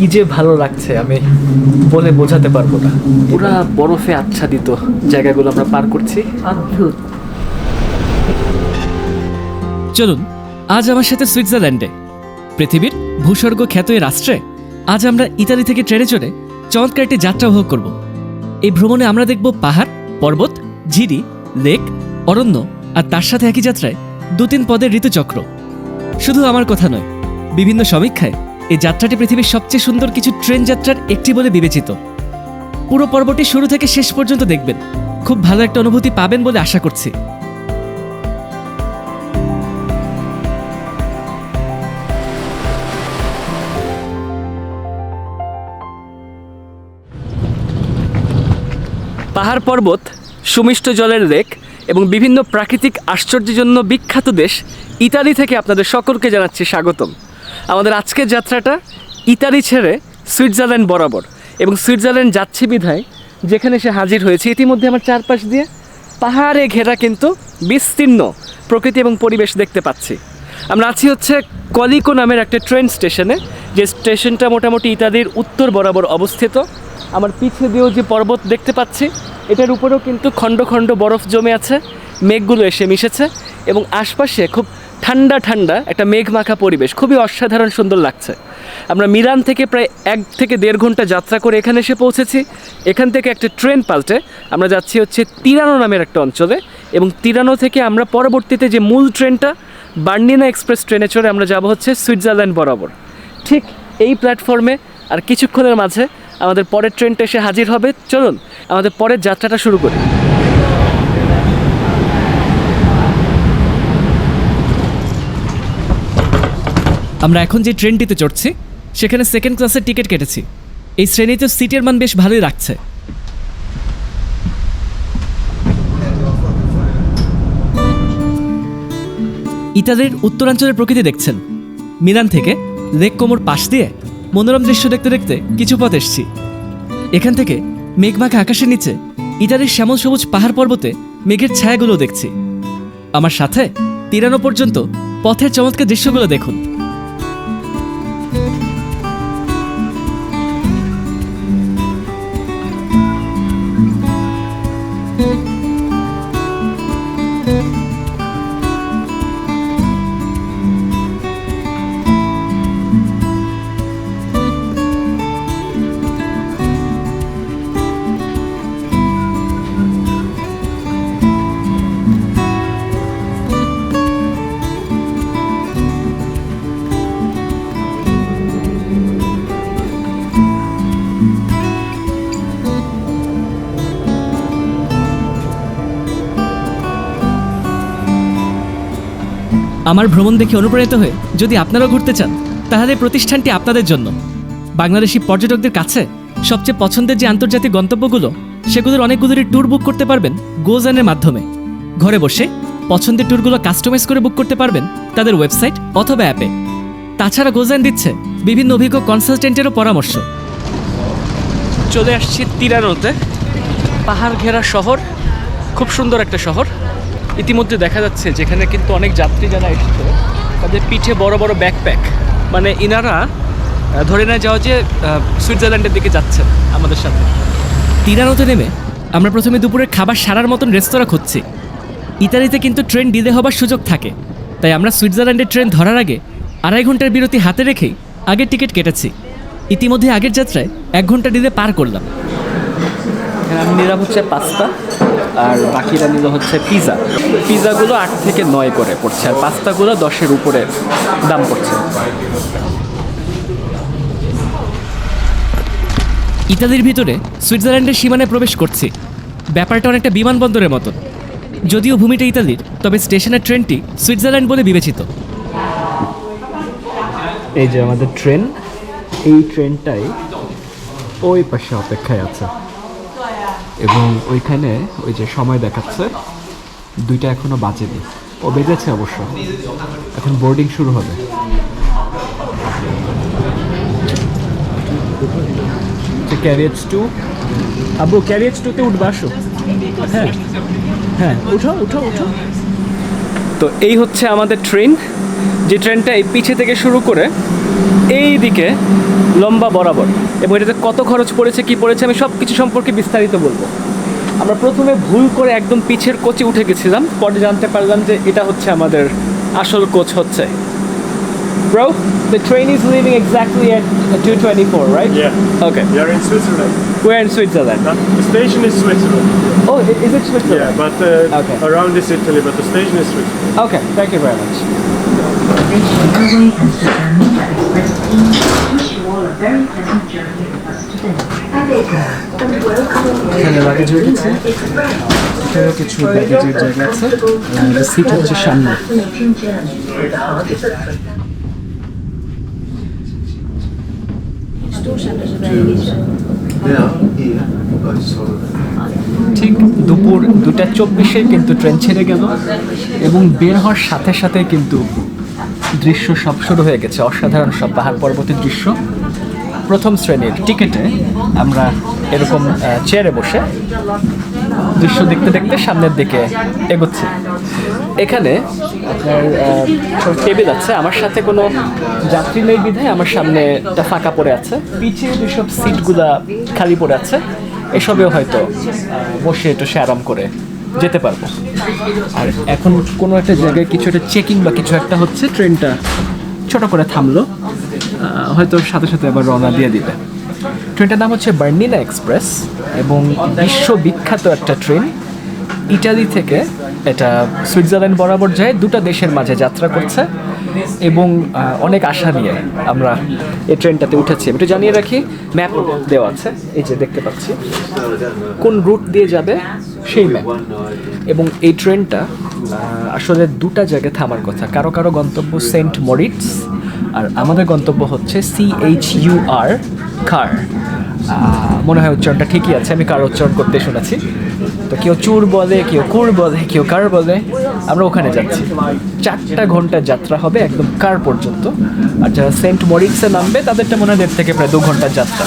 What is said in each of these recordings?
কি যে ভালো লাগছে আমি বলে বোঝাতে পারব না। পুরা বরফে আচ্ছাদিত জায়গাগুলো আমরা পার করছি। অদ্ভুত। চলুন আজ আমার সাথে সুইজারল্যান্ডে। পৃথিবীর ভূস্বর্গ খ্যাত এই রাষ্ট্রে আজ আমরা ইতালি থেকে ট্রেনে চড়ে চমৎকার একটি যাত্রা উপভোগ করব। এই ভ্রমণে আমরা দেখব পাহাড় পর্বত ঝিরি লেক অরণ্য আর তার সাথে একই যাত্রায় দু তিন পদের ঋতুচক্র। শুধু আমার কথা নয় বিভিন্ন সমীক্ষায় এই যাত্রাটি পৃথিবীর সবচেয়ে সুন্দর কিছু ট্রেন যাত্রার একটি বলে বিবেচিত। পুরো পর্বটি শুরু থেকে শেষ পর্যন্ত দেখবেন। খুব ভালো একটা অনুভূতি পাবেন বলে আশা করছি। পাহাড় পর্বত, সুমিষ্ট জলের লেক এবং বিভিন্ন প্রাকৃতিক আশ্চর্যের জন্য বিখ্যাত দেশ ইতালি থেকে আপনাদের সকলকে জানাচ্ছি স্বাগতম। আমাদের আজকের যাত্রাটা ইতালি ছেড়ে সুইজারল্যান্ড বরাবর এবং সুইজারল্যান্ড যাচ্ছি বিধায়, যেখানে সে হাজির হয়েছে। ইতিমধ্যে আমার চারপাশ দিয়ে পাহাড়ে ঘেরা কিন্তু বিস্তীর্ণ প্রকৃতি এবং পরিবেশ দেখতে পাচ্ছি। আমরা আছি হচ্ছে কলিকো নামের একটা ট্রেন স্টেশনে, যে স্টেশনটা মোটামুটি ইতালির উত্তর বরাবর অবস্থিত। আমার পিছে দিয়েও যে পর্বত দেখতে পাচ্ছি, এটার উপরেও কিন্তু খণ্ড খণ্ড বরফ জমে আছে, মেঘগুলো এসে মিশেছে এবং আশপাশে খুব ঠান্ডা ঠান্ডা একটা মেঘমাখা পরিবেশ, খুবই অসাধারণ সুন্দর লাগছে। আমরা মিলান থেকে প্রায় এক থেকে দেড় ঘণ্টা যাত্রা করে এখানে এসে পৌঁছেছি। এখান থেকে একটা ট্রেন পাল্টে আমরা যাচ্ছি হচ্ছে তিরানো নামের একটা অঞ্চলে এবং তিরানো থেকে আমরা পরবর্তীতে যে মূল ট্রেনটা, বার্নিনা এক্সপ্রেস ট্রেনে চড়ে আমরা যাব হচ্ছে সুইজারল্যান্ড বরাবর। ঠিক এই প্ল্যাটফর্মে আর কিছুক্ষণের মাঝে আমাদের পরের ট্রেনটা এসে হাজির হবে। চলুন, আমাদের পরের যাত্রাটা শুরু করি। আমরা এখন যে ট্রেনটিতে চড়ছি, সেখানে সেকেন্ড ক্লাসের টিকিট কেটেছি। এই শ্রেণীতে সিটের মান বেশ ভালোই রাখছে। ইতালির উত্তরাঞ্চলের প্রকৃতি দেখছেন। মিলান থেকে লেক কোমর পাশ দিয়ে মনোরম দৃশ্য দেখতে দেখতে কিছু পথ এসছি। এখান থেকে মেঘমাখা আকাশের নিচে ইতালির শ্যামল সবুজ পাহাড় পর্বতে মেঘের ছায়াগুলো দেখছি। আমার সাথে তিরানো পর্যন্ত পথের চমৎকার দৃশ্যগুলো দেখুন। আমার ভ্রমণ দেখে অনুপ্রাণিত হয়ে যদি আপনারাও ঘুরতে চান, তাহলে প্রতিষ্ঠানটি আপনাদের জন্য। বাংলাদেশি পর্যটকদের কাছে সবচেয়ে পছন্দের যে আন্তর্জাতিক গন্তব্যগুলো, সেগুলোর অনেকগুলোরই ট্যুর বুক করতে পারবেন গোজানের মাধ্যমে। ঘরে বসে পছন্দের ট্যুরগুলো কাস্টমাইজ করে বুক করতে পারবেন তাদের ওয়েবসাইট অথবা অ্যাপে তাছাড়া গোজান দিচ্ছে বিভিন্ন অভিজ্ঞ কনসালটেন্টেরও পরামর্শ। চলে আসছি তিরানোতে পাহাড় ঘেরা শহর, খুব সুন্দর একটা শহর। ইতিমধ্যে দেখা যাচ্ছে যেখানে কিন্তু অনেক যাত্রী যারা এসছে, তাদের পিঠে বড় বড় ব্যাকপ্যাক মানে ইনারা ধরে নেওয়া যাওয়া যে সুইজারল্যান্ডের দিকে যাচ্ছেন আমাদের সাথে। তিরানোতে নেমে আমরা প্রথমে দুপুরের খাবার সারার মতন রেস্তোরাঁ খুঁজছি। ইতালিতে কিন্তু ট্রেন ডিলে হবার সুযোগ থাকে। তাই আমরা সুইজারল্যান্ডের ট্রেন ধরার আগে আড়াই ঘণ্টার বিরতি হাতে রেখেই আগের টিকিট কেটেছি। ইতিমধ্যে আগের যাত্রায় এক ঘণ্টা ডিলে পার করলাম। এখানে আমি নিলাম হচ্ছে পাস্তা আর বাকিরা নিল হচ্ছে পিৎজা পিৎজাগুলো আট থেকে নয় করে পড়ছে আর পাস্তাগুলো দশের উপরে দাম পড়ছে। ইতালির ভিতরে সুইজারল্যান্ডের সীমানায় প্রবেশ করছি। ব্যাপারটা অনেকটা বিমানবন্দরের মতন। যদিও ভূমিটা ইতালির তবে স্টেশনের ট্রেনটি সুইজারল্যান্ড বলে বিবেচিত। এই যে আমাদের ট্রেন এই ট্রেনটাই ওই পাশে অপেক্ষায় আছে। এবং ওইখানে ওই যে সময় দেখাচ্ছে দুইটা এখনও বাজেনি। ও বেজেছে অবশ্য। এখন বোর্ডিং শুরু হবে। ক্যারিয়াজ টু আবু ক্যারিয়াজ টুতে উঠবে আসো। হ্যাঁ হ্যাঁ উঠো উঠো উঠো। তো এই হচ্ছে আমাদের ট্রেন যে ট্রেনটা এই পিছে থেকে শুরু করে এই দিকে লম্বা বরাবর এবং এটাতে কত খরচ পড়েছে কি পড়েছে আমি সব কিছু সম্পর্কে বিস্তারিত বলব আমরা প্রথমে ভুল করে একদম পিছের কোচে উঠে গেছিলাম পরে জানতে পারলাম যে এটা হচ্ছে আমাদের আসল কোচ হচ্ছে Bro, the train is leaving exactly at 224, right? Yeah. Okay. We are in Switzerland. We're in Switzerland. Uh, The station is Switzerland. Oh, is it Switzerland? Yeah, but uh, Okay. around is Italy, but the station is Switzerland. Okay, thank you very much. Norway and Switzerland Express team wish you all a very pleasant journey with us today. And welcome এখানে luggage রেখেছে এখানেও কিছু লাগেজের জায়গা আছে seat হচ্ছে সামনে. ঠিক দুপুর দুটা চব্বিশে কিন্তু ট্রেন ছেড়ে গেল এবং বের হওয়ার সাথে সাথে কিন্তু দৃশ্য সব শুরু হয়ে গেছে, অসাধারণ সব পাহাড় পর্বতের দৃশ্য। প্রথম শ্রেণির টিকিটে আমরা এরকম চেয়ারে বসে দৃশ্য দেখতে দেখতে সামনের দিকে এগোচ্ছি। এখানে আপনার টেবিল আছে। আমার সাথে কোনো যাত্রী নেই বিধায় আমার সামনে একটা ফাঁকা পড়ে আছে। পিছে যেসব সিটগুলা খালি পড়ে আছে, এসবেও হয়তো বসে একটু সে আরাম করে যেতে পারব। আর এখন কোনো একটা জায়গায় কিছু একটা চেকিং বা কিছু একটা হচ্ছে ট্রেনটা ছোট করে থামলো। হয়তো সাথে সাথে আবার রওনা দিয়ে দিবে। ট্রেনটার নাম হচ্ছে বার্নিলা এক্সপ্রেস এবং বিশ্ববিখ্যাত একটা ট্রেন ইটালি থেকে এটা সুইজারল্যান্ড বরাবর যায়, দুটা দেশের মাঝে যাত্রা করছে। এবং অনেক আশা নিয়ে আমরা এই ট্রেনটাতে উঠেছি। একটু জানিয়ে রাখি, ম্যাপ দেওয়া আছে, এই যে দেখতে পাচ্ছি। কোন রুট দিয়ে যাবে সেই ম্যাপ। এবং এই ট্রেনটা আসলে দুটা জায়গায় থামার কথা। কারও কারও গন্তব্য সেন্ট মরিটস, আর আমাদের গন্তব্য হচ্ছে সি এইচ ইউ আর কার? মনে হয় উচ্চারণটা ঠিকই আছে, আমি কার উচ্চারণ করতে শুনেছি। তো কেউ চুর বলে, কেউ কুর বলে, কেউ কার বলে, আমরা ওখানে যাচ্ছি। চারটা ঘণ্টার যাত্রা হবে একদম কার পর্যন্ত। আর যারা সেন্ট মরিক্সে নামবে, তাদেরটা মনে হয় দেড় থেকে প্রায় দু ঘণ্টার যাত্রা।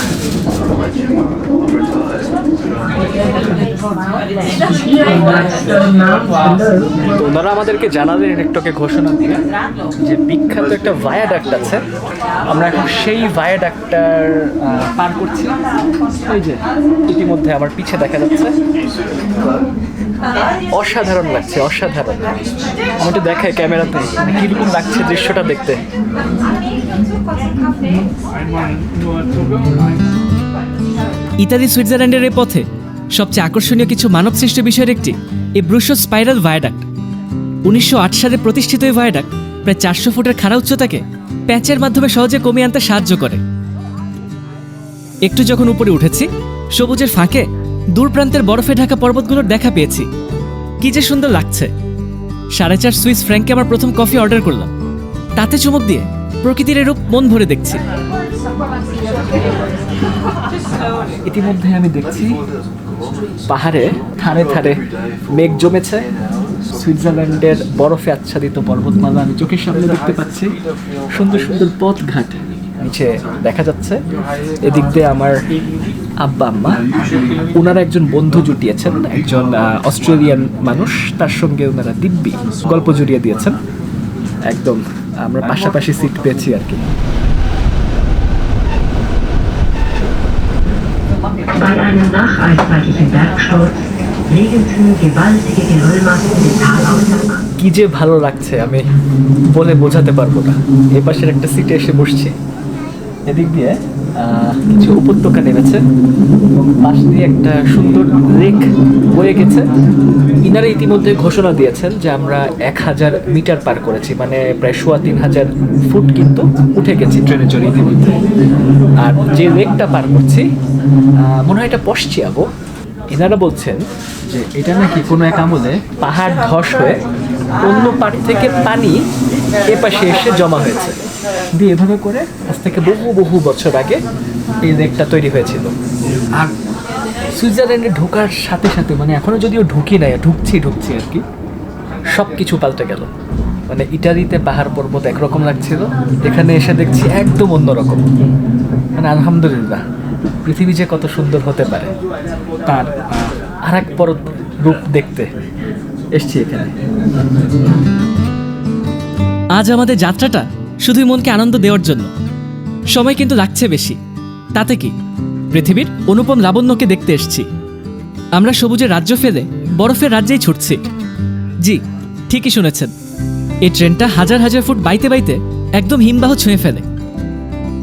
ওনারা আমাদেরকে জানালেন একটুকে ঘোষণা দিয়ে যে বিখ্যাত একটা ভায়াডাক্ট আছে। আমরা এখন সেই ভায়াডাক্টটার পার করছি এই যে, ইতিমধ্যে আমার পিছে দেখা যাচ্ছে। অসাধারণ লাগছে, অসাধারণ। আমি একটু দেখাই ক্যামেরাতে, কীরকম লাগছে দৃশ্যটা দেখতে। ইতালি, সুইজারল্যান্ডের এই পথে সবচেয়ে আকর্ষণীয় কিছু মানবসৃষ্ট বিষয়ের একটি এই ব্রুশো স্পাইরাল ভায়াডাক্ট উনিশশো আট সালে প্রতিষ্ঠিত এই ভায়াডাক্ট প্রায় চারশো ফুটের খাড়া উচ্চতাকে প্যাচের মাধ্যমে সহজে কমিয়ে আনতে সাহায্য করে। একটু যখন উপরে উঠেছি, সবুজের ফাঁকে দূর প্রান্তের বরফে ঢাকা পর্বতগুলোর দেখা পেয়েছি। কি যে সুন্দর লাগছে। সাড়ে চার সুইস ফ্র্যাঙ্কে আমার প্রথম কফি অর্ডার করলাম। তাতে চুমুক দিয়ে প্রকৃতির এরূপ মন ভরে দেখছি। ইতিমধ্যে আমি দেখছি, পাহাড়ে থানে ধারে মেঘ জমেছে। সুইজারল্যান্ডের বরফে আচ্ছাদিত পর্বতমালা আমি চোখের সামনে দেখতে পাচ্ছি। সুন্দর সুন্দর পথঘাট নিচে দেখা যাচ্ছে। এদিক দিয়ে আমার আব্বা, আম্মা ওনারা একজন বন্ধু জুটিয়েছেন, একজন অস্ট্রেলিয়ান মানুষ, তার সঙ্গে ওনারা দিব্যি গল্প জুড়িয়ে দিয়েছেন। একদম আমরা পাশাপাশি সিট পেয়েছি আর কি। Bei einem nacheiszeitigen Bergsturz sie gewaltige Geröllmassen den Talausgang. কি যে ভালো লাগছে আমি বলে বোঝাতে পারব না এ পাশের একটা সিটে এসে বসছি এদিক দিয়ে কিছু উপত্যকা নেমেছে এবং পাশ দিয়ে একটা সুন্দর লেক বয়ে গেছে। ইনারা ইতিমধ্যে ঘোষণা দিয়েছেন যে আমরা এক হাজার মিটার পার করেছি মানে প্রায় সোয়া তিন হাজার ফুট কিন্তু উঠে গেছি ট্রেনে চড়ে ইতিমধ্যে আর যে লেকটা পার করছি মনে হয় এটা পশ্চিয়াবো। এনারা বলছেন যে এটা নাকি কোনো এক আমলে পাহাড় ধস হয়ে অন্য পাট থেকে পানি এ পাশে এসে জমা হয়েছে। দিয়ে এভাবে করে আজ থেকে বহু বহু বছর আগে এই লেকটা তৈরি হয়েছিল। আর সুইজারল্যান্ডে ঢোকার সাথে সাথে মানে এখনও যদিও ঢুকি নাই, ঢুকছি ঢুকছি আর কি সব কিছু পাল্টে গেল। মানে ইটালিতে পাহাড় পর্বত একরকম লাগছিল, এখানে এসে দেখছি একদম অন্যরকম। মানে আলহামদুলিল্লাহ, পৃথিবী যে কত সুন্দর হতে পারে, তার আর এক পর রূপ দেখতে এসছি এখানে। আজ আমাদের যাত্রাটা শুধুই মনকে আনন্দ দেওয়ার জন্য। সময় কিন্তু লাগছে বেশি। তাতে কি? পৃথিবীর অনুপম লাবণ্যকে দেখতে এসছি। আমরা সবুজের রাজ্য ফেলে বরফের রাজ্যেই ছুটছি। জি, ঠিকই শুনেছেন। এই ট্রেনটা হাজার হাজার ফুট বাইতে বাইতে একদম হিমবাহ ছুঁয়ে ফেলে।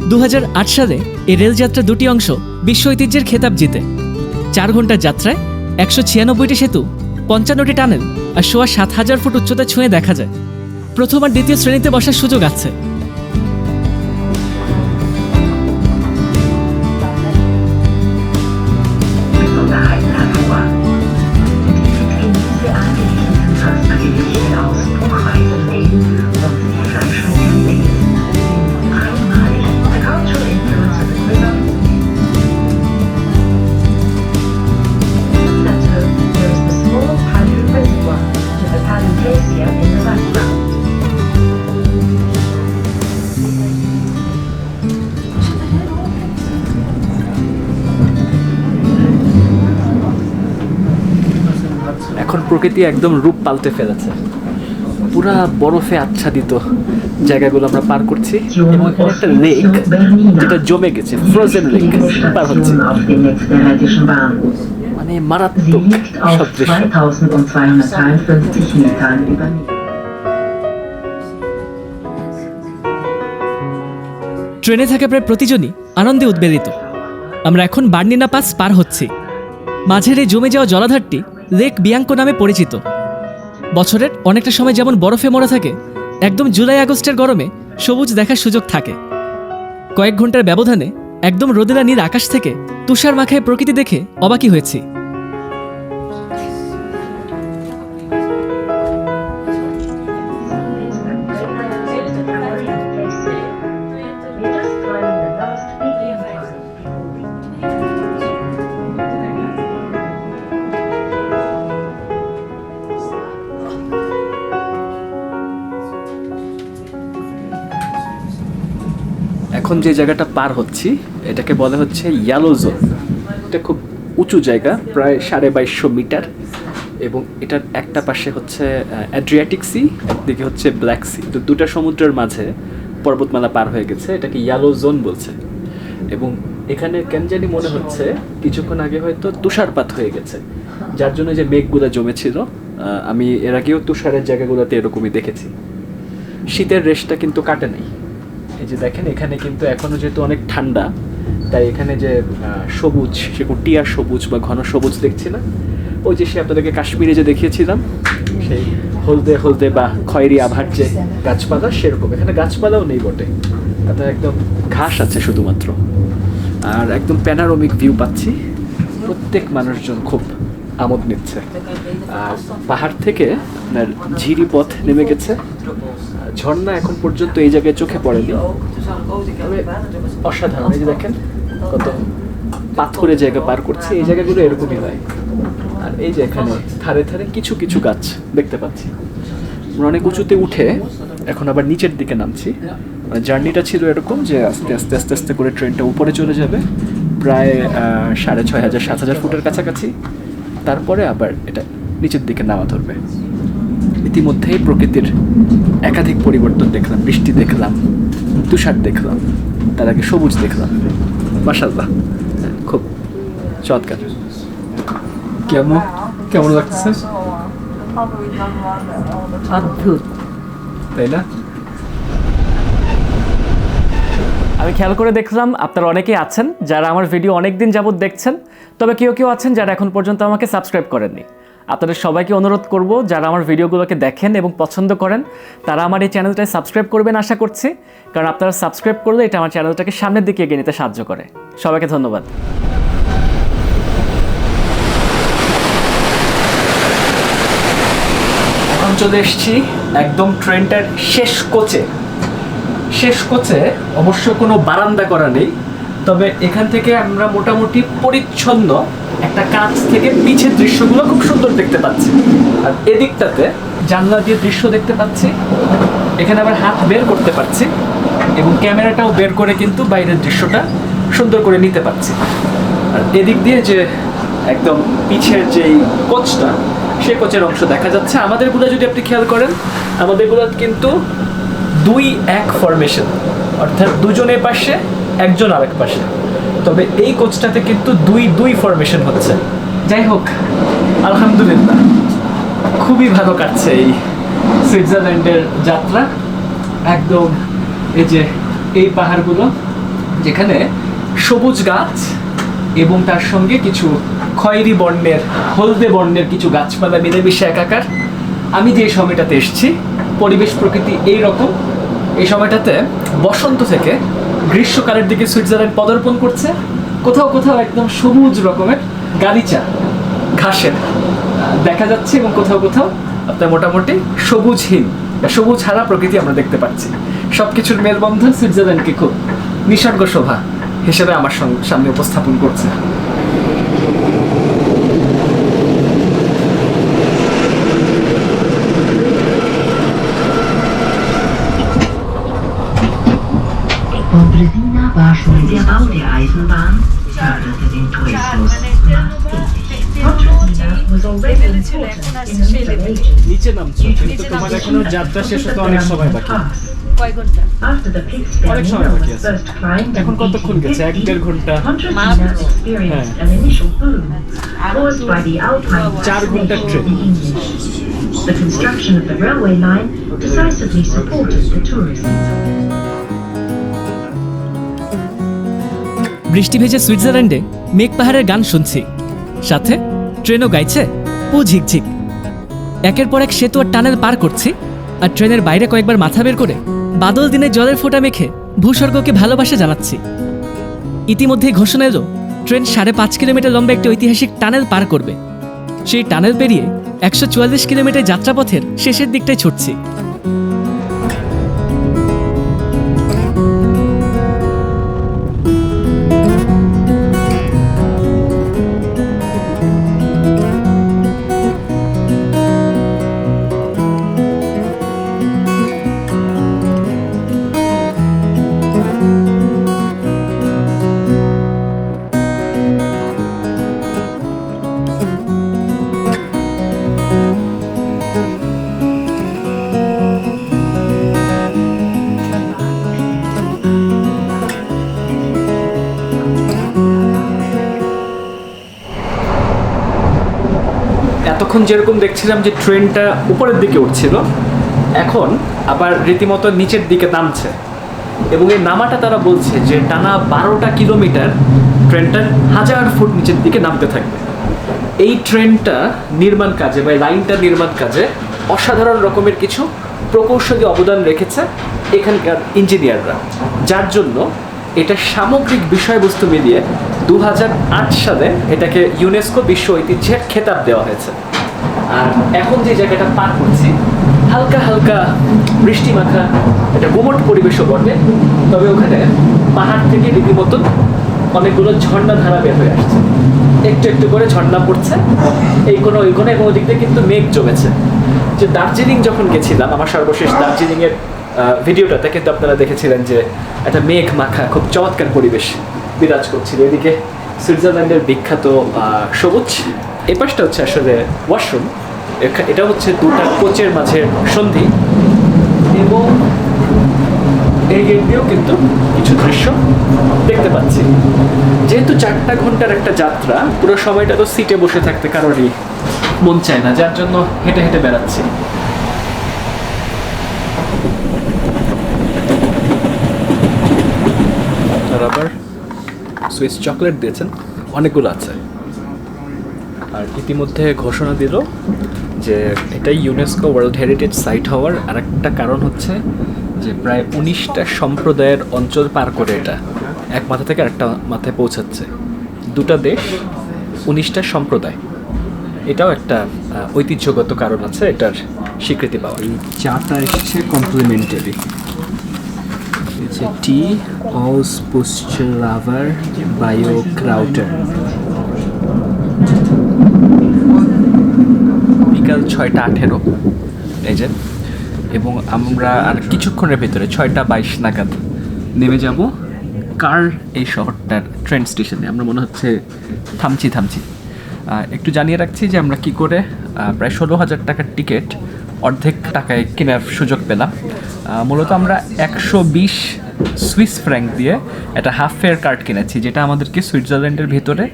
দু হাজার আট সালে এই রেলযাত্রা দুটি অংশ বিশ্ব ঐতিহ্যের খেতাব জিতে। চার ঘণ্টার যাত্রায় একশো ছিয়ানব্বইটি সেতু, পঞ্চান্নটি টানেল আর সোয়া সাত হাজার ফুট উচ্চতা ছুঁয়ে দেখা যায়। প্রথম আর দ্বিতীয় শ্রেণীতে বসার সুযোগ আছে। প্রকৃতি একদম রূপ পাল্টে ফেলেছে পুরা বরফে আচ্ছাদিত জায়গাগুলো আমরা পার করছি এবং একটা লেক যেটা জমে গেছে ফ্রোজেন লেক পার হচ্ছে. মানে মারাত্মক সব দৃশ্য 2253 Metern über Meer. ট্রেনে থাকা প্রায় প্রতিজনই আনন্দে উদ্বেলিত আমরা এখন বার্নিনা পাস পার হচ্ছি মাঝের এই জমে যাওয়া জলাধারটি লেক বিয়াঙ্কো নামে পরিচিত। বছরের অনেকটা সময় যেমন বরফে মরা থাকে, একদম জুলাই আগস্টের গরমে সবুজ দেখার সুযোগ থাকে। কয়েক ঘণ্টার ব্যবধানে একদম রোদেলা নীল আকাশ থেকে তুষার মাখায় প্রকৃতি দেখে অবাকি হয়েছি। যে জায়গাটা পার হচ্ছি, এটাকে বলা হচ্ছে ইয়ালো জোন এটা খুব উঁচু জায়গা, প্রায় সাড়ে বাইশশো মিটার, এবং এটার একটা পাশে হচ্ছে অ্যাড্রিয়াটিক সি একদিকে হচ্ছে ব্ল্যাক সি তো দুটা সমুদ্রের মাঝে পর্বতমালা পার হয়ে গেছে, এটাকে ইয়ালো জোন বলছে। এবং এখানে কেন জানি মনে হচ্ছে, কিছুক্ষণ আগে হয়তো তুষারপাত হয়ে গেছে। যার জন্য যে মেঘগুলো জমেছিল আমি এর আগেও তুষারের জায়গাগুলোতে এরকমই দেখেছি। শীতের রেশটা কিন্তু কাটে নাই। এই যে দেখেন, এখানে কিন্তু এখনও যেহেতু অনেক ঠান্ডা, তাই এখানে যে সবুজ, সে টিয়ার সবুজ বা ঘন সবুজ দেখছি না। ওই যে সে আপনাদেরকে কাশ্মীরে যে দেখিয়েছিলাম, সেই হলদে হলদে বা খয়েরি আভার যে গাছপালা, সেরকম। এখানে গাছপালাও নেই বটে। তাতে একদম ঘাস আছে শুধুমাত্র। আর একদম প্যানারোমিক ভিউ পাচ্ছি। প্রত্যেক মানুষজন খুব আমোদ নিচ্ছে। আর পাহাড় থেকে আপনার ঝিরি পথ নেমে গেছে। ঝর্ণা এখন পর্যন্ত এই জায়গায় চোখে পড়েনি। অসাধারণ। এই যে দেখেন কত পাথরে জায়গা পার করছি। এই জায়গাগুলো এরকমই হয়। আর এই যে এখানে ধারে ধারে কিছু কিছু গাছ দেখতে পাচ্ছি। আমরা অনেক উঁচুতে উঠে এখন আবার নিচের দিকে নামছি। মানে জার্নিটা ছিল এরকম যে আস্তে আস্তে আস্তে আস্তে করে ট্রেনটা উপরে চলে যাবে। প্রায় সাড়ে ছয় হাজার, সাত হাজার ফুটের কাছাকাছি। তারপরে আবার এটা নিচের দিকে নামা ধরবে। ইতিমধ্যেই প্রকৃতির একাধিক পরিবর্তন দেখলাম বৃষ্টি দেখলাম তুষার দেখলাম তার আগে সবুজ দেখলাম। মাসাল্লাহ খুব চমৎকার। কেমন? কেমন লাগছে? অদ্ভুত। তাই না? আমি খেয়াল করে দেখলাম আপনারা অনেকেই আছেন যারা আমার ভিডিও অনেক দিন যাবত দেখছেন তবে কেউ কেউ আছেন যারা এখন পর্যন্ত আমাকে সাবস্ক্রাইব করেননি। আপনাদের সবাইকে অনুরোধ করব, যারা আমার ভিডিওগুলোকে দেখেন এবং পছন্দ করেন, তারা আমার এই চ্যানেলটায় সাবস্ক্রাইব করবেন আশা করছি। কারণ আপনারা সাবস্ক্রাইব করলে এটা আমার চ্যানেলটাকে সামনের দিকে এগিয়ে নিতে সাহায্য করে। সবাইকে ধন্যবাদ। এখন চলে এসেছি একদম ট্রেনটার শেষ কোচে। শেষ কোচে অবশ্য কোনো বারান্দা করা নেই। তবে এখান থেকে আমরা মোটামুটি পরিচ্ছন্ন একটা কাঁচ থেকে পিছের দৃশ্যগুলো খুব সুন্দর দেখতে পাচ্ছি। আর এদিকটাতে জানলা দিয়ে দৃশ্য দেখতে পাচ্ছি। এখানে আবার হাত বের করতে পারছি এবং ক্যামেরাটাও বের করে কিন্তু বাইরের দৃশ্যটা সুন্দর করে নিতে পারছি। আর এদিক দিয়ে যে একদম পিছের যেই কোচটা সেই কোচের অংশ দেখা যাচ্ছে। আমাদেরগুলো যদি আপনি খেয়াল করেন, আমাদেরগুলো কিন্তু দুই এক ফরমেশন অর্থাৎ দুজনের পাশে একজন আরেক পাশে। তবে এই কোচটাতে কিন্তু দুই দুই ফরমেশন হচ্ছে। যাই হোক, আলহামদুলিল্লাহ। খুবই ভালো কাটছে এই সুইজারল্যান্ডের যাত্রা। একদম এই যে এই পাহাড়গুলো, যেখানে সবুজ গাছ এবং তার সঙ্গে কিছু খয়েরি বর্ণের, হলদে বর্ণের কিছু গাছপালা মিলেমিশে একাকার। আমি যে সময়টাতে এসেছি, পরিবেশ প্রকৃতি এই রকম এই সময়টাতে বসন্ত থেকে গ্রীষ্মকালের দিকে সুইজারল্যান্ড পদার্পণ করছে। কোথাও কোথাও একদম সবুজ রকমের গালিচা ঘাসের দেখা যাচ্ছে এবং কোথাও কোথাও আপনার মোটামুটি সবুজহীন সবুজ হারা প্রকৃতি আমরা দেখতে পাচ্ছি। সব কিছুর মেলবন্ধন সুইজারল্যান্ডকে খুব নিসর্গ শোভা হিসেবে আমার সামনে উপস্থাপন করছে। Der Bau der Eisenbahn förderte den Tourismus maßgeblich. Von Bresina was already important in the Middle Ages. নিচে নামছো কিন্তু তোমার এখনও যাত্রা শেষ হতে অনেক সময় বাকি কয় ঘণ্টা After the pit অনেক spanning সময় বাকি was আছে first climbed এখন in কতক্ষণ গেছে এক দেড় ঘণ্টা 1850, Pontrasina experienced an initial boom caused by the Alpine চার ঘণ্টার fascination train of the English. The construction of the railway line decisively supported the tourism. বৃষ্টি ভেজে সুইজারল্যান্ডে মেঘ পাহাড়ের গান শুনছি। সাথে ট্রেনও গাইছে পু ঝিকঝিক একের পর এক সেতু আর টানেল পার করছি, আর ট্রেনের বাইরে কয়েকবার মাথা বের করে বাদল দিনে জলের ফোঁটা মেখে ভূস্বর্গকে ভালোবাসা জানাচ্ছি। ইতিমধ্যেই ঘোষণা এলো, ট্রেন সাড়ে পাঁচ কিলোমিটার লম্বা একটি ঐতিহাসিক টানেল পার করবে। সেই টানেল পেরিয়ে একশো চুয়াল্লিশ কিলোমিটার যাত্রাপথের শেষের দিকটায় ছুটছি। এতক্ষণ যেরকম দেখছিলাম যে ট্রেনটা উপরের দিকে উঠছিল, এখন আবার রীতিমতো নিচের দিকে নামছে। এবং এই নামাটা তারা বলছে যে টানা বারোটা কিলোমিটার ট্রেনটার হাজার ফুট নিচের দিকে নামতে থাকবে। এই ট্রেনটা নির্মাণ কাজে বা লাইনটা নির্মাণ কাজে অসাধারণ রকমের কিছু প্রকৌশলী অবদান রেখেছে এখানকার ইঞ্জিনিয়াররা, যার জন্য এটা সামগ্রিক বিষয়বস্তু মিলিয়ে দুহাজার আট সালে এটাকে ইউনেস্কো বিশ্ব ঐতিহ্যের খেতাব দেওয়া হয়েছে। আর এখন যে জায়গাটা পার করছি, হালকা হালকা বৃষ্টি মাখা একটা গুমট পরিবেশও বটে, তবে ওখানে পাহাড় থেকে রীতিমতো অনেকগুলো ঝর্ণা ধারা বের হয়ে আসছে। একটু একটু করে ঝর্ণা পড়ছে। এই কোনো ওই কোনো এবং ওদিক দিয়ে কিন্তু মেঘ জমেছে। যে দার্জিলিং যখন গেছিলাম, আমার সর্বশেষ দার্জিলিংয়ের ভিডিওটাতে কিন্তু আপনারা দেখেছিলেন যে একটা মেঘ মাখা খুব চমৎকার পরিবেশ বিরাজ করছিল। এদিকে সুইজারল্যান্ডের বিখ্যাত সবুজ। এই পাশটা হচ্ছে আসলে ওয়াশরুম। এটা হচ্ছে দুটা কোচের মাঝে সন্ধি। এবং এই গেট দিয়েও কিন্তু কিছু দৃশ্য দেখতে পাচ্ছি। যেহেতু চারটা ঘণ্টার একটা যাত্রা, পুরো সময়টা তো সিটে বসে থাকতে কারোরই মন চায় না, যার জন্য হেঁটে হেঁটে বেড়াচ্ছি। আর আবার সুইস চকলেট দিয়েছেন, অনেকগুলো আছে। আর ইতিমধ্যে ঘোষণা দিল যে এটাই ইউনেস্কো ওয়ার্ল্ড হেরিটেজ সাইট হওয়ার আরেকটা কারণ হচ্ছে যে প্রায় উনিশটা সম্প্রদায়ের অঞ্চল পার করে এটা। এক মাথা থেকে আরেকটা মাথায় পৌঁছাচ্ছে। দুটা দেশ উনিশটা সম্প্রদায়। এটাও একটা ঐতিহ্যগত কারণ আছে এটার স্বীকৃতি পাওয়া এই চাটা এসছে কমপ্লিমেন্টারি হচ্ছে টি অস পুস্টার বায়ো ক্রাউটার বিকাল ছয়টা আঠেরো। এই যে এবং আমরা আর কিছুক্ষণের ভিতরে ছয়টা বাইশ নাগাদ নেমে যাব কার এই শহরটার ট্রেন স্টেশনে আমরা মনে হচ্ছে থামছি থামছি। একটু জানিয়ে রাখছি যে আমরা কি করে প্রায় ষোলো হাজার টাকার টিকিট অর্ধেক টাকায় কেনার সুযোগ পেলাম। মূলত আমরা একশো বিশ সুইস ফ্র্যাঙ্ক দিয়ে একটা হাফ ফেয়ার কার্ড কিনেছি, যেটা আমাদেরকে সুইজারল্যান্ডের ভেতরে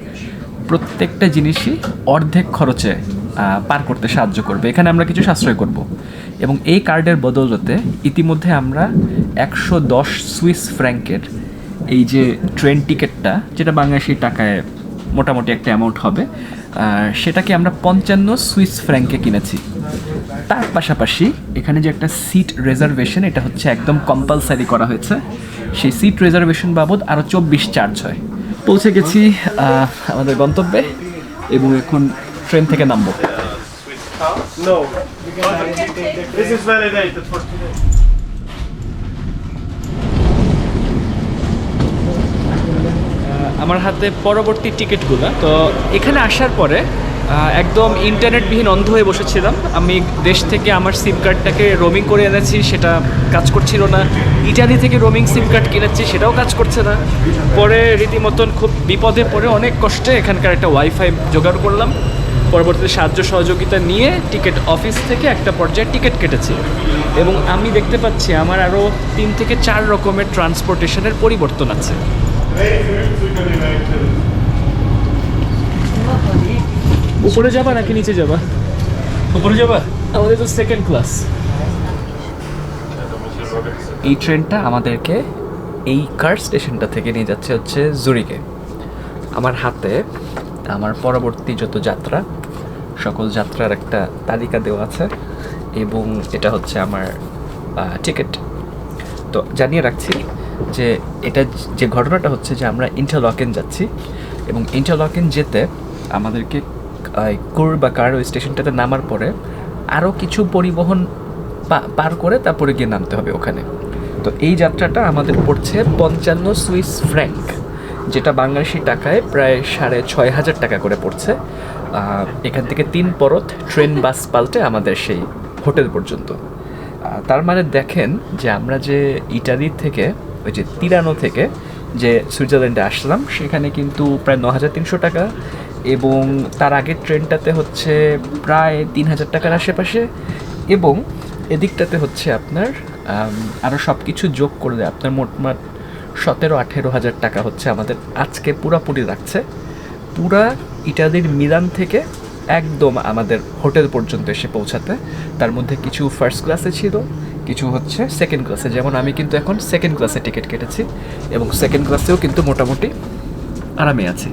প্রত্যেকটা জিনিসই অর্ধেক খরচে পার করতে সাহায্য করবে। এখানে আমরা কিছু সাশ্রয় করব। এবং এই কার্ডের বদৌলতে ইতিমধ্যে আমরা একশো দশ সুইস ফ্র্যাঙ্কের এই যে ট্রেন টিকিটটা যেটা বাংলাদেশি টাকায় মোটামুটি একটা অ্যামাউন্ট হবে সেটাকে আমরা পঞ্চান্ন সুইস ফ্র্যাঙ্কে কিনেছি। তার পাশাপাশি এখানে যে একটা সিট রিজার্ভেশন এটা হচ্ছে একদম কম্পালসারি করা হয়েছে। সেই সিট রিজার্ভেশন বাবদ আরও চব্বিশ চার্জ হয়। পৌঁছে গেছি আমাদের গন্তব্যে। এবং এখন ট্রেন থেকে নামবো. আমার হাতে পরবর্তী টিকিটগুলো। তো এখানে আসার পরে একদম ইন্টারনেটবিহীন অন্ধ হয়ে বসেছিলাম। আমি দেশ থেকে আমার সিম কার্ডটাকে রোমিং করে এনেছি সেটা কাজ করছিল না। ইটালি থেকে রোমিং সিম কার্ড কিনেছি সেটাও কাজ করছে না। পরে রীতিমতন খুব বিপদে পড়ে অনেক কষ্টে এখানকার একটা ওয়াইফাই জোগাড় করলাম। পরবর্তীতে সাহায্য সহযোগিতা নিয়ে টিকিট অফিস থেকে একটা পর্যায়ে টিকিট কেটেছি এবং আমি দেখতে পাচ্ছি আমার আরও তিন থেকে চার রকমের ট্রান্সপোর্টেশনের পরিবর্তন আছে। উপরে যাবা নাকি নিচে যাবা? উপরে যাবা? আমাদের তো সেকেন্ড ক্লাস এই ট্রেনটা আমাদেরকে এই কার স্টেশনটা থেকে নিয়ে যাচ্ছে হচ্ছে জুরিকে। আমার হাতে আমার পরবর্তী যত যাত্রা, সকল যাত্রার একটা তালিকা দেওয়া আছে, এবং এটা হচ্ছে আমার টিকিট তো জানিয়ে রাখছি যে এটা যে ঘটনাটা হচ্ছে যে আমরা ইন্টারলকেন যাচ্ছি, এবং ইন্টারলকেন যেতে আমাদেরকে কুর বা কার ওই স্টেশনটাতে নামার পরে আরও কিছু পরিবহন পার করে তারপরে গিয়ে নামতে হবে ওখানে। তো এই যাত্রাটা আমাদের পড়ছে পঞ্চান্ন সুইস ফ্র্যাঙ্ক। যেটা বাংলাদেশি টাকায় প্রায় সাড়ে ছয় হাজার টাকা করে পড়ছে। এখান থেকে তিন পরত ট্রেন, বাস পাল্টে আমাদের সেই হোটেল পর্যন্ত। তার মানে দেখেন যে আমরা যে ইটালি থেকে, ওই যে তিরানো থেকে যে সুইজারল্যান্ডে আসলাম, সেখানে কিন্তু প্রায় ন হাজার তিনশো টাকা এবং তার আগের ট্রেনটাতে হচ্ছে প্রায় তিন হাজার টাকার আশেপাশে এবং এদিকটাতে হচ্ছে আপনার আরও সব কিছু যোগ করলে আপনার মোটমাট সতেরো, আঠেরো হাজার টাকা হচ্ছে আমাদের আজকে পুরাপুরি রাখছে পুরা ইটালির মিলান থেকে একদম আমাদের হোটেল পর্যন্ত এসে পৌঁছাতে। তার মধ্যে কিছু ফার্স্ট ক্লাসে ছিল, কিছু হচ্ছে সেকেন্ড ক্লাসে যেমন আমি কিন্তু এখন সেকেন্ড ক্লাসে টিকিট কেটেছি এবং সেকেন্ড ক্লাসেও কিন্তু মোটামুটি আরামে আছি।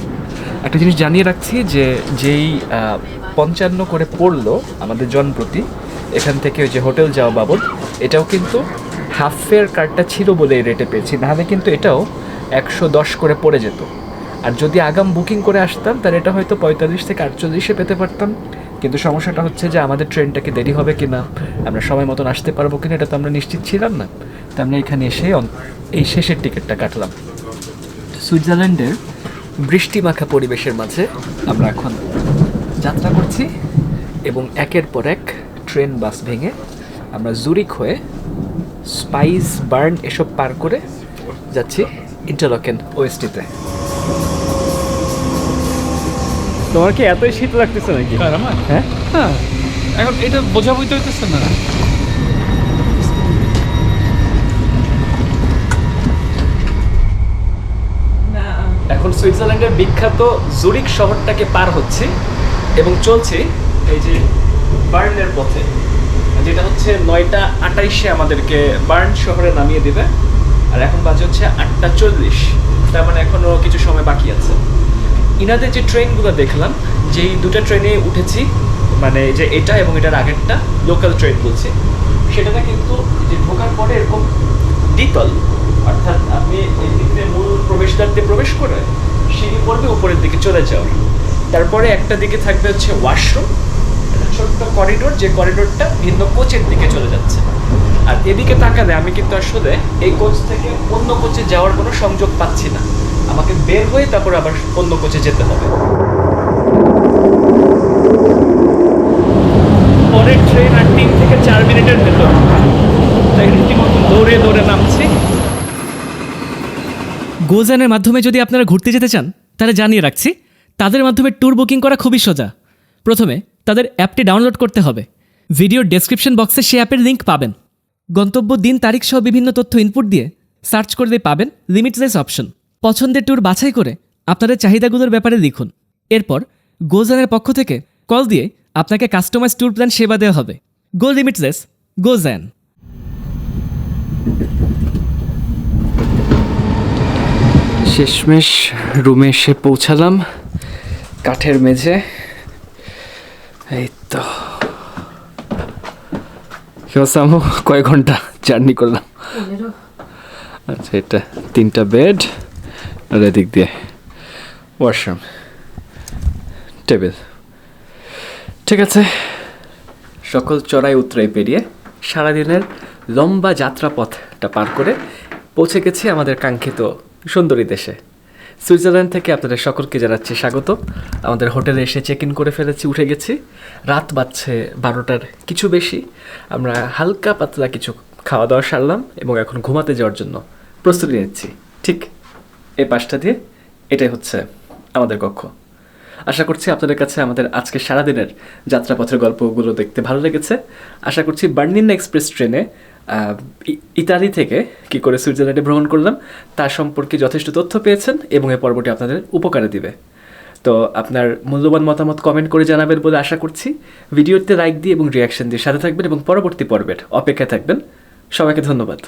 একটা জিনিস জানিয়ে রাখছি যে যেই পঞ্চান্ন করে পড়ল আমাদের জনপ্রতি, এখান থেকে ওই যে হোটেল যাওয়া বাবদ, এটাও কিন্তু হাফ ফেয়ার কার্ডটা ছিল বলে এই রেটে পেয়েছি, নাহলে কিন্তু এটাও একশো দশ করে পড়ে যেত। আর যদি আগাম বুকিং করে আসতাম, তাহলে এটা হয়তো পঁয়তাল্লিশ থেকে আটচল্লিশে পেতে পারতাম। কিন্তু সমস্যাটা হচ্ছে যে আমাদের ট্রেনটাকে দেরি হবে কি না আমরা সময় মতন আসতে পারব কিনা, এটা তো আমরা নিশ্চিত ছিলাম না। তো আমরা এখানে এসে এই শেষের টিকিটটা কাটলাম। সুইজারল্যান্ডের বৃষ্টি বৃষ্টিমাখা পরিবেশের মাঝে আমরা এখন যাত্রা করছি এবং একের পর এক ট্রেন বাস ভেঙে আমরা জুরিক হয়ে স্পাইস বার্ন এসব পার করে যাচ্ছি ইন্টারলকেন ওয়েস্টিতে তোমার কি এতই শীত লাগতেছে নাকি? হ্যাঁ? হ্যাঁ। এখন এটা বোঝা বইতে হইতেছে না। এখন সুইজারল্যান্ডের বিখ্যাত জুরিক শহরটাকে পার হচ্ছে এবং চলছে এই যে বার্নের পথে। যেটা হচ্ছে নয়টা আটাইশে আমাদেরকে বার্ন শহরে নামিয়ে দেবে। আর এখন বাজে হচ্ছে আটটা চল্লিশ। তার মানে এখনও কিছু সময় বাকি আছে। ইনাদের যে ট্রেনগুলো দেখলাম, যেই দুটো ট্রেনে উঠেছি মানে যে এটা এবং এটার আগেরটা লোকাল ট্রেন বলছে, সেটাতে কিন্তু যে ঢোকার পরে এরকম দ্বিতল, অর্থাৎ আপনি এই দিক দিয়ে মূল প্রবেশদ্বার দিয়ে প্রবেশ করে সিঁড়ি পড়বে, উপরের দিকে চলে যাওয়ার তারপরে একটা দিকে থাকবে হচ্ছে ওয়াশরুম ছোট্ট করিডোর যে করিডোরটা ভিন্ন কোচের দিকে চলে যাচ্ছে। আর এদিকে তাকালে আমি কিন্তু আসলে এই কোচ থেকে অন্য কোচে যাওয়ার কোনো সংযোগ পাচ্ছি না। আমাকে বের হয়ে তারপর আবার অন্য কোচে যেতে হবে। পরের ট্রেন আর তিন থেকে চার মিনিটের ভেতর। তাই রীতিমতো দৌড়ে দৌড়ে নামছি। গোজানের মাধ্যমে যদি আপনারা ঘুরতে যেতে চান, তাহলে জানিয়ে রাখছি, তাদের মাধ্যমে ট্যুর বুকিং করা খুবই সোজা। প্রথমে তাদের অ্যাপটি ডাউনলোড করতে হবে। ভিডিওর ডেসক্রিপশন বক্সে সে অ্যাপের লিঙ্ক পাবেন। গন্তব্য, দিন, তারিখ সহ বিভিন্ন তথ্য ইনপুট দিয়ে সার্চ করলে পাবেন লিমিটলেস অপশন পছন্দের ট্যুর বাছাই করে আপনাদের চাহিদাগুলোর ব্যাপারে লিখুন। এরপর গোজানের পক্ষ থেকে কল দিয়ে আপনাকে কাস্টমাইজ ট্যুর প্ল্যান সেবা দেওয়া হবে। গো লিমিটলেস গোজ্যান শেষমেশ রুমে এসে পৌঁছালাম। কাঠের মেঝে। এই তো হিওসামো কয় ঘণ্টা জার্নি করলাম? আচ্ছা এটা তিনটা বেড আর এদিক দিয়ে ওয়াশরুম টেবিল। ঠিক আছে। সকল চড়াই উতরাই পেরিয়ে সারাদিনের লম্বা যাত্রাপথটা পার করে পৌঁছে গেছি আমাদের কাঙ্ক্ষিত সুন্দরী দেশে। সুইজারল্যান্ড থেকে আপনাদের সকলকে জানাচ্ছি স্বাগত। আমাদের হোটেলে এসে চেক ইন করে ফেলেছি, উঠে গেছি। রাত বাজছে বারোটার কিছু বেশি। আমরা হালকা পাতলা কিছু খাওয়া দাওয়া সারলাম এবং এখন ঘুমাতে যাওয়ার জন্য প্রস্তুতি নিচ্ছি। ঠিক এই পাশটা দিয়ে এটাই হচ্ছে আমাদের কক্ষ। আশা করছি আপনাদের কাছে আমাদের আজকে সারাদিনের যাত্রাপথের গল্পগুলো দেখতে ভালো লেগেছে। আশা করছি বার্নিন এক্সপ্রেস ট্রেনে ইতালি থেকে কি করে সুইজারল্যান্ডে ভ্রমণ করলাম, তার সম্পর্কে যথেষ্ট তথ্য পেয়েছেন এবং এই পর্বটি আপনাদের উপকারে দিবে। তো আপনার মূল্যবান মতামত কমেন্ট করে জানাবেন বলে আশা করছি। ভিডিওতে লাইক দিয়ে এবং রিয়াকশন দিয়ে সাথে থাকবেন এবং পরবর্তী পর্বের অপেক্ষায় থাকবেন। সবাইকে ধন্যবাদ।